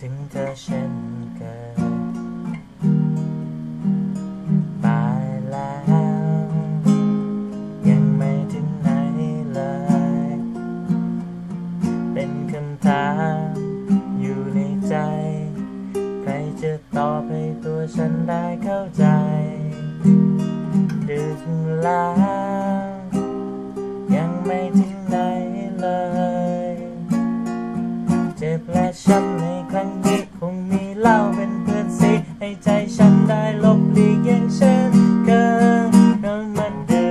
ถึงเธอเช่นกินตายแล้ว ยังไม่ถึงไหนเลย เป็นคำถามอยู่ในใจ ใครจะตอบให้ตัวฉันได้เข้าใจดึกแล้ว ยังไม่ถึง และช้ำในครั้งนี้คงมีเหล้าเป็นเพื่อนสิให้ใจฉันได้ลบหลีกอย่างเช่นเกินเรามาเดิ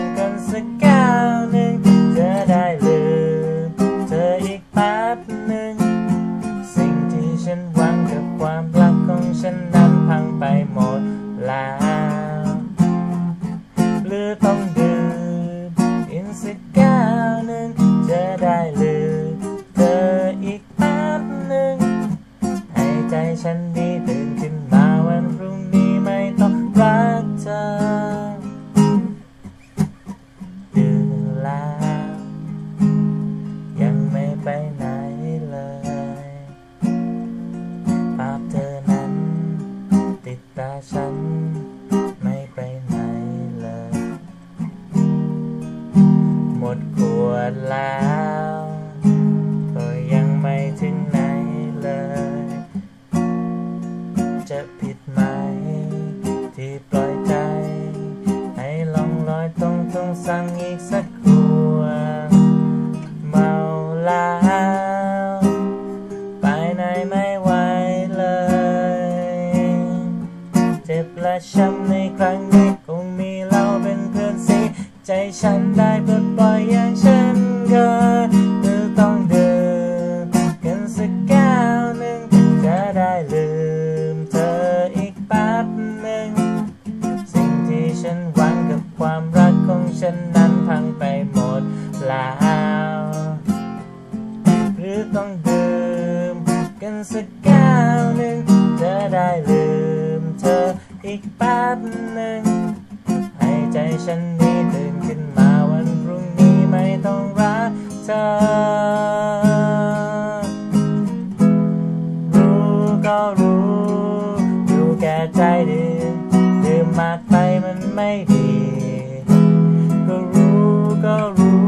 นกันสักก้าวหนึ่งจะได้ลืมเธออีกแป๊บ ใและช้ำในครั้งนี้คงมีเราเป็นเพื่อนสิใจฉันได้ปลดปล่อยอย่างฉันเคยหรือต้องเดินกันสักก้าวหนึ่งจะได้ลืมเธออีกแป๊บหนึ่งสิ่งที่ฉันหวังกับความรักของฉันนั้นพังไปหมดแล้วหรือต้องเดื่มกันสัก อีกแป๊บหนึ่งให้ใจฉันนี้ตื่นขึ้นมาวันพรุ่งนี้ไม่ต้องรักเธอ รู้ก็รู้อยู่แก่ใจดื่มดื่มมากไปมันไม่ดี ก็รู้ก็รู้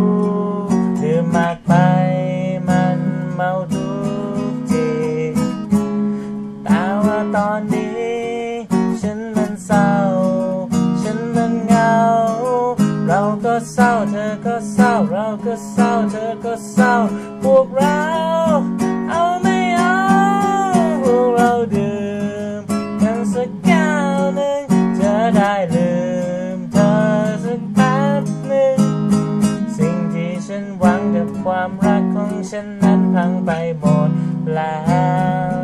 เศร้าเธอก็เศร้า เราก็เศร้า เธอก็เศร้า พวกเรา เอาไม่เอา พวกเราดื่มกันสักแก้วหนึ่งจะได้ลืมเธอสักแป๊บหนึ่ง สิ่งที่ฉันหวังกับความรักของฉันนั้นพังไปหมดแล้ว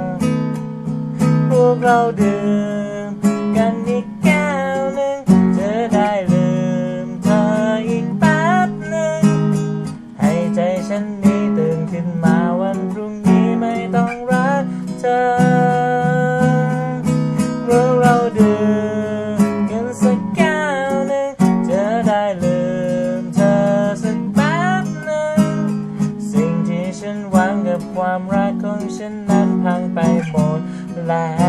พวกเราดื่ม นั้